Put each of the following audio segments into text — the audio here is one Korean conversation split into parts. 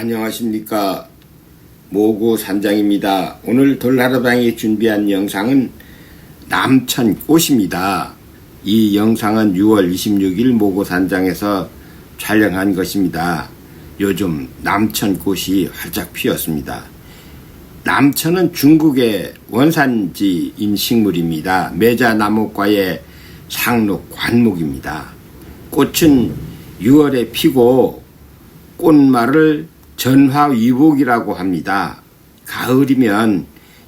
안녕하십니까 모구 산장입니다. 오늘 돌하루방이 준비한 영상은 남천꽃입니다. 이 영상은 6월 26일 모구 산장에서 촬영한 것입니다. 요즘 남천꽃이 활짝 피었습니다. 남천은 중국의 원산지인 식물입니다. 매자나무과의 상록 관목입니다. 꽃은 6월에 피고 꽃말을 전화위복이라고 합니다. 가을이면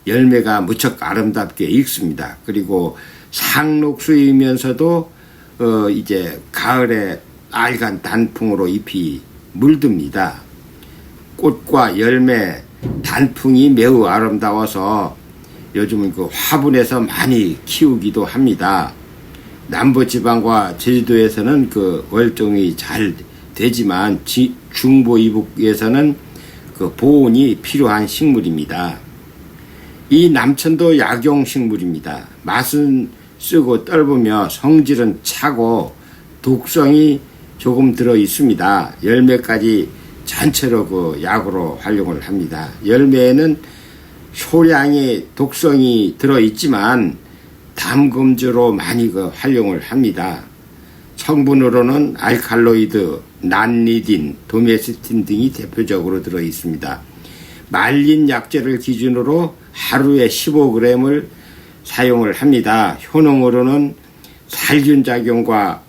열매가 무척 아름답게 익습니다. 그리고 상록수이면서도 어 이제 가을에 알간 단풍으로 잎이 물듭니다. 꽃과 열매, 단풍이 매우 아름다워서 요즘은 그 화분에서 많이 키우기도 합니다. 남부지방과 제주도에서는 그 월종이 잘 되지만 지, 중부 이북에서는 그 보온이 필요한 식물입니다. 이 남천도 약용 식물입니다. 맛은 쓰고 떫으며 성질은 차고 독성이 조금 들어 있습니다. 열매까지 전체로 그 약으로 활용을 합니다. 열매에는 소량의 독성이 들어 있지만 담금주로 많이 그 활용을 합니다. 성분으로는 알칼로이드, 난리딘, 도메스틴 등이 대표적으로 들어 있습니다. 말린 약재를 기준으로 하루에 15g을 사용을 합니다. 효능으로는 살균 작용과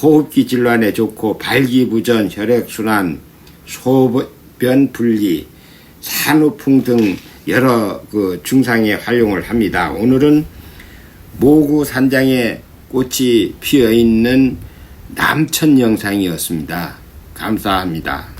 호흡기 질환에 좋고 발기부전, 혈액순환, 소변 분리, 산후풍 등 여러 그 증상에 활용을 합니다. 오늘은 모구 산장에 꽃이 피어 있는 남천 영상이었습니다. 감사합니다.